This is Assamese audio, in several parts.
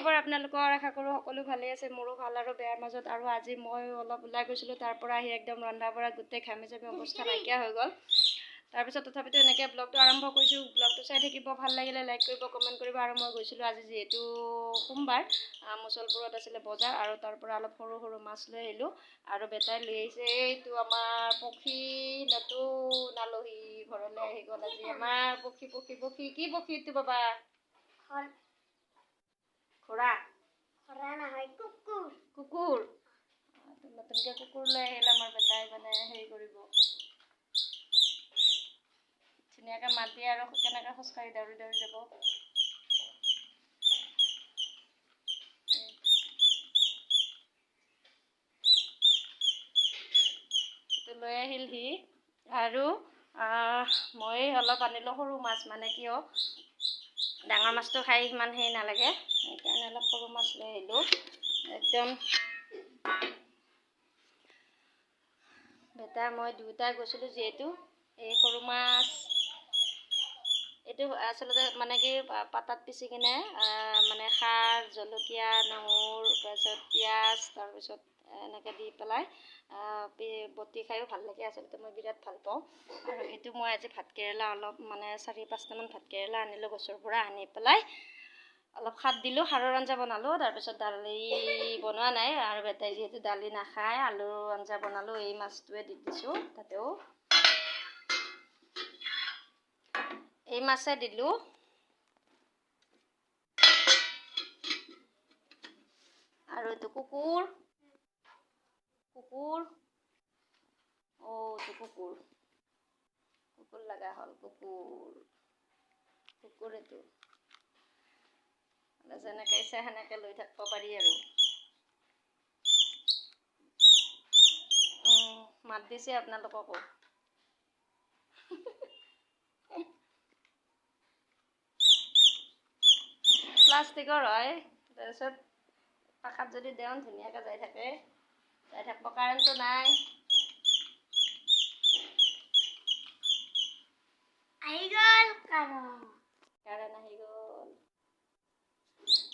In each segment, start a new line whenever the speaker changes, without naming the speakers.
খবৰ আপোনালোকৰ আশা কৰোঁ সকলো ভালেই আছে মোৰো ভাল আৰু বেয়াৰ মাজত। আৰু আজি মই অলপ ওলাই গৈছিলোঁ তাৰ পৰা আহি একদম ৰন্ধা বঢ়া গোটেই ঘামি জামি অৱস্থা নাইকিয়া হৈ গ'ল। তাৰপিছত তথাপিতো এনেকৈ ব্লগটো আৰম্ভ কৰিছোঁ ব্লগটো চাই থাকিব ভাল লাগিলে লাইক কৰিব কমেণ্ট কৰিব আৰু মই গৈছিলোঁ আজি যিহেতু সোমবাৰ মুছলপুৰত আছিলে বজাৰ আৰু তাৰ পৰা অলপ সৰু সৰু মাছ লৈ আহিলোঁ আৰু বেটাই লৈ আহিছে এইটো আমাৰ পক্ষী নতুন আলহী ঘৰলৈ আহি গ'ল আজি। আমাৰ পক্ষী পক্ষী পক্ষী কি পক্ষী এইটো বাবা? ঘোঁৰা কুকুৰ। আহ, তো নতুনকে কুকুৰ লৈ আহিল আমাৰ বেটাই মানে হেৰি কৰিব। ধুনীয়াকে মাত আৰু কেনেকে খোজকাঢ়ি দৌৰি দৌৰি যাব। লৈ আহিল সি। আৰু মই অলপ আনিলোঁ সৰু মাছ মানে কিয় ডাঙৰ মাছটো খাই সিমান হেৰি নালাগে সেইকাৰণে অলপ সৰু মাছ লৈ আহিলোঁ। একদম বেটা মই দুয়োটাই গৈছিলোঁ যিহেতু এই সৰু মাছ এইটো আচলতে মানে কি পাতাত পিচি কিনে মানে খাৰ জলকীয়া নহৰু তাৰপিছত পিঁয়াজ তাৰপিছত এনেকৈ দি পেলাই বটি খায়ো ভাল লাগে আচলতে মই বিৰাট ভাল পাওঁ। আৰু এইটো মই আজি ভাতকেৰেলা অলপ মানে চাৰি পাঁচটামান ভাতকেৰেলা আনিলোঁ গছৰ পৰা আনি পেলাই। অলপ খাৰ দিলোঁ সাৰৰ আঞ্জা বনালোঁ তাৰপিছত দালি বনোৱা নাই আৰু বেটাই যিহেতু দালি নাখায় আলুৰ আঞ্জা বনালোঁ এই মাছটোৱে দি দিছোঁ তাতেও। এই মাছে দিলোঁ। আৰু এইটো কুকুৰ। কুকুৰ। অ' কুকুৰ। কুকুৰ লগা হ'ল কুকুৰ। কুকুৰ এইটো। যেনেকৈ ইচ্ছা সেনেকৈ লৈ থাকিব পাৰি আৰু। মাত দিছে আপোনালোককো। প্লাষ্টিকৰ হয় তাৰপিছত পাখাত যদি দেওঁ ধুনীয়াকৈ যাই থাকে। যাই থাকিব কাৰেণ্টটো নাই কাৰেণ্ট আহি গ'ল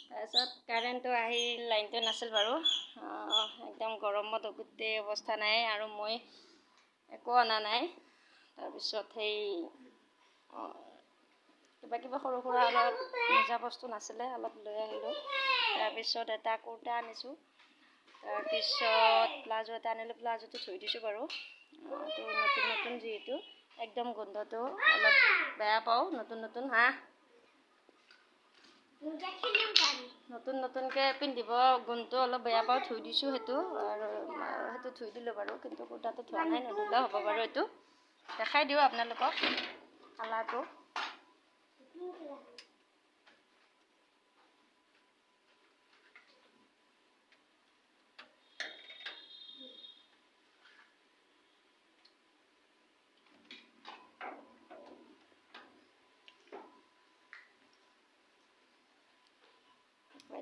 তাৰপিছত কাৰেণ্টটো আহিল লাইনটো নাছিল বাৰু? আহ, একদম গৰমত গোটেই অৱস্থা নাই আৰু মই একো অনা নাই। তাৰপিছত সেই কিবা কিবা সৰু সুৰা অলপ নিজা বস্তু নাছিলে অলপ লৈ আহিলোঁ। তাৰপিছত এটা কুৰ্তা আনিছোঁ। তাৰপিছত প্লাজো এটা আনিলোঁ প্লাজোটো ধুই দিছোঁ বাৰু। তো নতুন নতুন যিহেতু একদম গোন্ধটো অলপ বেয়া পাওঁ নতুন নতুন হাঁহ নতুন নতুনকৈ পিন্ধিব গুণটো অলপ বেয়া পাওঁ ধুই দিছোঁ সেইটো আৰু সেইটো ধুই দিলোঁ বাৰু কিন্তু কুৰ্তাটো ধোৱা নাই নধুলেও হ'ব বাৰু এইটো। দেখাই দিওঁ আপোনালোকক কালাৰটো।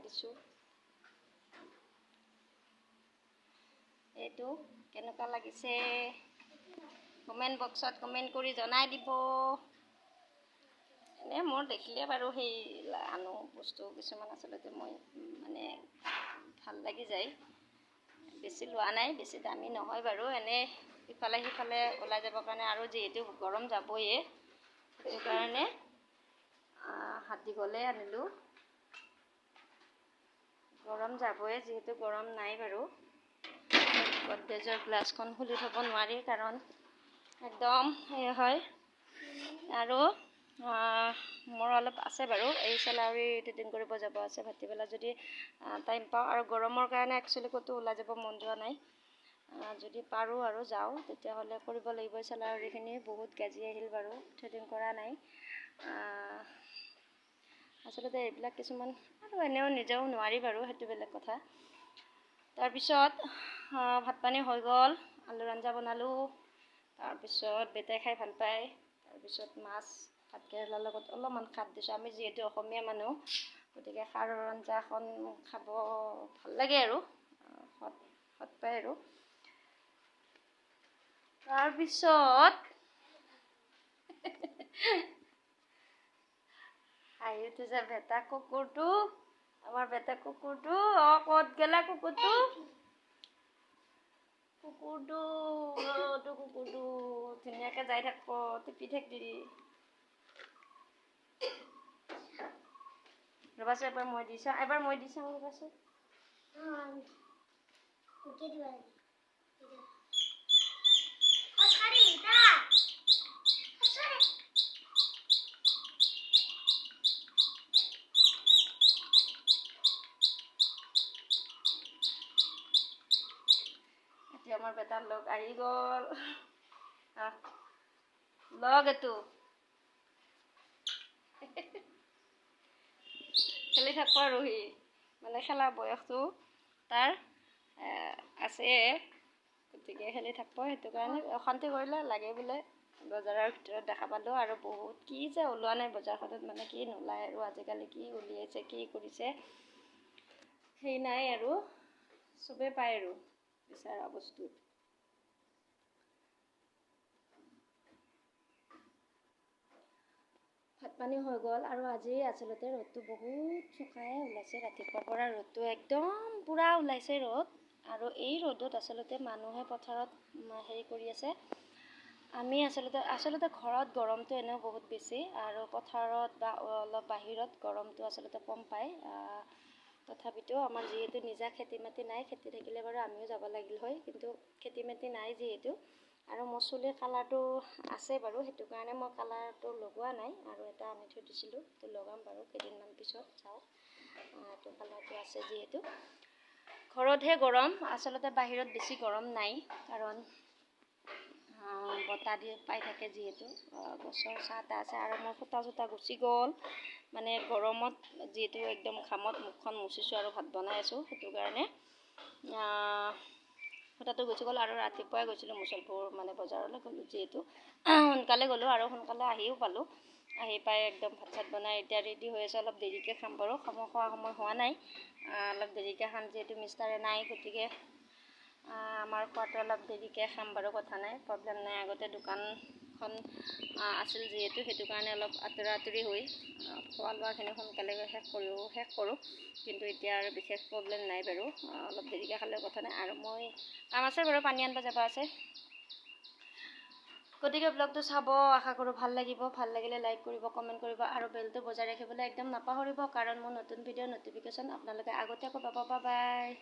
দিছোঁ। এইটো কেনেকুৱা লাগিছে? কমেণ্ট বক্সত কমেণ্ট কৰি জনাই দিব। এনে মোৰ দেখিলে বাৰু সেই আনো বস্তু কিছুমান আচলতে মই মানে ভাল লাগি যায়। বেছি লোৱা নাই বেছি দামী নহয় বাৰু। এনে ইফালে সিফালে ওলাই যাবৰ কাৰণে আৰু যিহেতু গৰম যাবয়ে সেইটো কাৰণে হাত দীঘলে আনিলোঁ। গৰম যাবই যিহেতু গৰম নাই বাৰু। গডৰেজৰ গ্লাছখন খুলি থ'ব নোৱাৰি কাৰণ একদম সেই হয়। আৰু মোৰ অলপ আছে বাৰু এই চেলাউৰি টিটিং কৰিব যাব আছে ভাটিবেলা যদি টাইম পাওঁ। আৰু গৰমৰ কাৰণে একচুৱেলি ক'তো ওলাই যাব মন যোৱা নাই। যদি পাৰোঁ আৰু যাওঁ তেতিয়াহ'লে কৰিব লাগিব। চেলাউৰিখিনি বহুত গাজি আহিল বাৰু থ্ৰেডিং কৰা নাই। আচলতে এইবিলাক কিছুমান আৰু এনেও নিজেও নোৱাৰি বাৰু সেইটো বেলেগ কথা। তাৰপিছত ভাত পানী হৈ গ'ল আলুৰ আঞ্জা বনালোঁ তাৰপিছত বেটাই খাই ভাল পায় তাৰপিছত মাছ ভাতকেৰেলাৰ লগত অলপমান খাৰ দিছোঁ। আমি যিহেতু অসমীয়া মানুহ গতিকে খাৰৰ আঞ্জাখন খাব ভাল লাগে আৰু সোৱাদ সোৱাদ পায় আৰু। তাৰপিছত হাঁহি উঠিছে ভেটা কুকুৰটো আমাৰ বেটা কুকুৰটো অ ক'ত গেলা কুকুৰটো? কুকুৰটো অ তো কুকুৰটো ধুনীয়াকে যাই থাকিব টিপি থাকিলি ৰ'বাচোন এবাৰ মই দি চাওঁ এবাৰ মই দি চাওঁ ৰ'বাচোন এতিয়া আমাৰ বেটাৰ লগ আহি গ'ল। লগ এইটো খেলি থাকিব আৰু সি। মানে খেলা বয়সটো তাৰ আছে। গতিকে খেলি থাকিব সেইটো কাৰণে। অশান্তি কৰিলে লাগে বোলে। বজাৰৰ ভিতৰত দেখা পালোঁ আৰু বহুত। কি যে ওলোৱা নাই বজাৰখনত মানে কি নোলায় আৰু আজিকালি কি উলিয়াইছে কি কৰিছে। সেই নাই আৰু। চবেই পায় আৰু। বিচৰা বস্তু। ভাত পানী হৈ গ'ল আৰু আজি আচলতে ৰ'দটো বহুত চোকাই ওলাইছে ৰাতিপুৱাৰ পৰা ৰ'দটো একদম পূৰা ওলাইছে ৰ'দ। আৰু এই ৰ'দত আচলতে মানুহে পথাৰত হেৰি কৰি আছে। আমি আচলতে আচলতে ঘৰত গৰমটো এনেও বহুত বেছি আৰু পথাৰত বা অলপ বাহিৰত গৰমটো আচলতে কম পায়। তথাপিতো আমাৰ যিহেতু নিজা খেতি মাটি নাই খেতি থাকিলে বাৰু আমিও যাব লাগিল হয় কিন্তু খেতি মাটি নাই যিহেতু। আৰু মোৰ চুলিৰ কালাৰটো আছে বাৰু সেইটো কাৰণে মই কালাৰটো লগোৱা নাই আৰু এটা আনি থৈ দিছিলোঁ সেইটো লগাম বাৰু কেইদিনমান পিছত চাওঁ এইটো কালাৰটো আছে যিহেতু। ঘৰতহে গৰম আচলতে বাহিৰত বেছি গৰম নাই কাৰণ বতাহ দি পাই থাকে যিহেতু গছৰ ছাঁ এটা আছে আৰু মোৰ সূতা চূতা গুচি গ'ল মানে গৰমত যিহেতু একদম ঘামত মুখখন মুচিছোঁ আৰু ভাত বনাই আছোঁ সেইটো কাৰণে সূতাটো গুচি গ'ল আৰু ৰাতিপুৱাই গৈছিলোঁ মুছলপুৰ মানে বজাৰলৈ গ'লোঁ যিহেতু। সোনকালে গ'লোঁ আৰু সোনকালে আহিও পালোঁ। আহি পাই একদম ভাত চাত বনাই এতিয়া ৰেডি হৈ আছোঁ অলপ দেৰিকৈ খাম বাৰু। সময় খোৱা সময় হোৱা নাই। অলপ দেৰিকৈ খাম যিহেতু মিষ্টাৰে নাই গতিকে আমাৰ খোৱাটো অলপ দেৰিকৈ খাম বাৰু কথা নাই। প্ৰব্লেম নাই আগতে দোকানখন আহ, আছিল যিহেতু সেইটো কাৰণে অলপ আঁতৰা আঁতৰি হৈ খোৱা লোৱাখিনি সোনকালে শেষ কৰিও শেষ কৰোঁ। কিন্তু এতিয়া আৰু বিশেষ প্ৰব্লেম নাই বাৰু। অলপ দেৰিকৈ খালেও কথা নাই। আৰু মই কাম আছে বাৰু পানী আনিব যাব আছে। গতিকে ব্লগটো চাব আশা কৰোঁ ভাল লাগিব। ভাল লাগিলে লাইক কৰিব কমেণ্ট কৰিব আৰু বেলটো বজাই ৰাখিবলৈ একদম নাপাহৰিব। কাৰণ মোৰ নতুন ভিডিঅ'ৰ ন'টিফিকেশ্যন আপোনালোকে আগতীয়াকৈ পাব। বাই